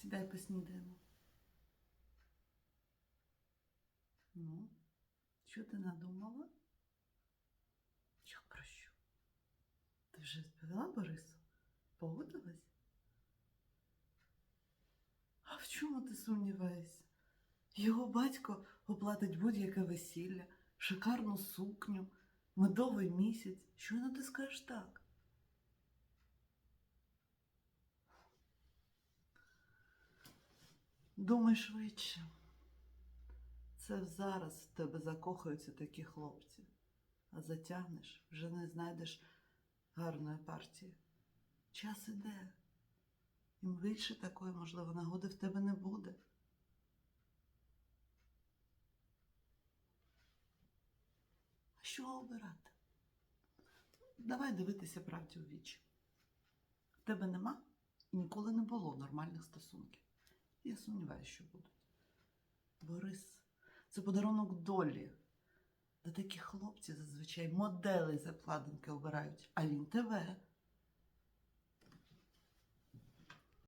Сідай поснідаємо. Ну, що ти надумала? Що про що? Ти вже відповіла Борису? Погодилась? А в чому ти сумніваєшся? Його батько оплатить будь-яке весілля, шикарну сукню, медовий місяць. Щойно ти скажеш так. Думай швидше. Це зараз в тебе закохаються такі хлопці, а затягнеш, вже не знайдеш гарної партії. Час іде. І більше такої, можливо, нагоди в тебе не буде. А що обирати? Давай дивитися правді у вічі. В тебе нема і ніколи не було нормальних стосунків. Я сумніваюся, що будуть. Борис, це подарунок долі. Де такі хлопці зазвичай модели закладинки обирають, а він тебе.